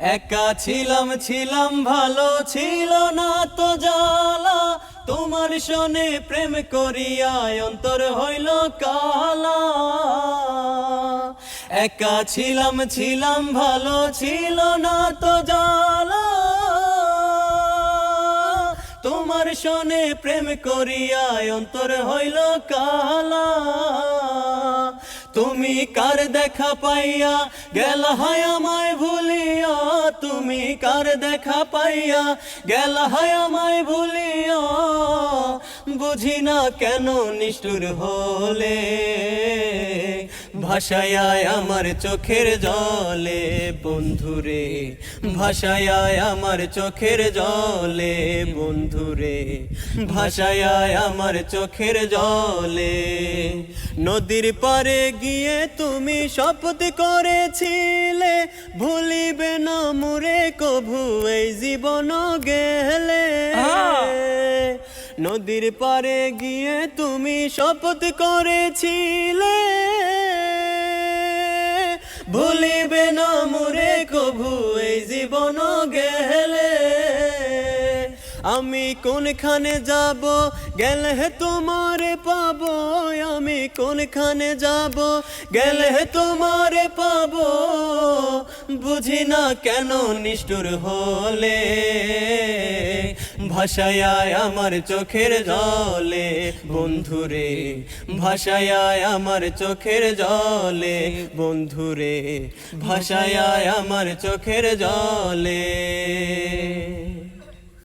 একা ছিলাম ছিলাম, ভালো ছিল না তো জ্বালা। তোমার শোনে প্রেম করিয়া অন্তর হইল কালা। একা ছিলাম ছিলাম, ভালো ছিল না তো জ্বালা। তোমার শোনে প্রেম করিয়া অন্তর হইল কালা। তুমি কার দেখা পাইয়া? গেল হায় আমায় ভুলিয়া, তুমি কার দেখা পাইয়া? গেল হায় আমায় ভুলিয়া, বুঝি না কেন নিষ্ঠুর হলে? ভাষায় আমার চোখের জলে, বন্ধুরে। ভাষায় আমার চোখের জলে, বন্ধুরে। ভাষায় আমার চোখের জলে। নদীর পারে গিয়ে তুমি শপথ করেছিলে। ভুলিবে না মুরে কভু এই জীবন গেলে। নদীর পারে গিয়ে তুমি শপথ করেছিলে। ভুলিবে না মুরে কভু এই জীবন আমি কোনখানে যাব? গেলে তোমারে পাবো। আমি কোনখানে যাব? গেলে তোমারে পাবো। বুঝি না কেন নিষ্ঠুর হলে? ভাষায় আমার চোখের জলে। বন্ধুরে, ভাষায় আমার চোখের জলে। বন্ধুরে, ভাষায় আমার চোখের জলে।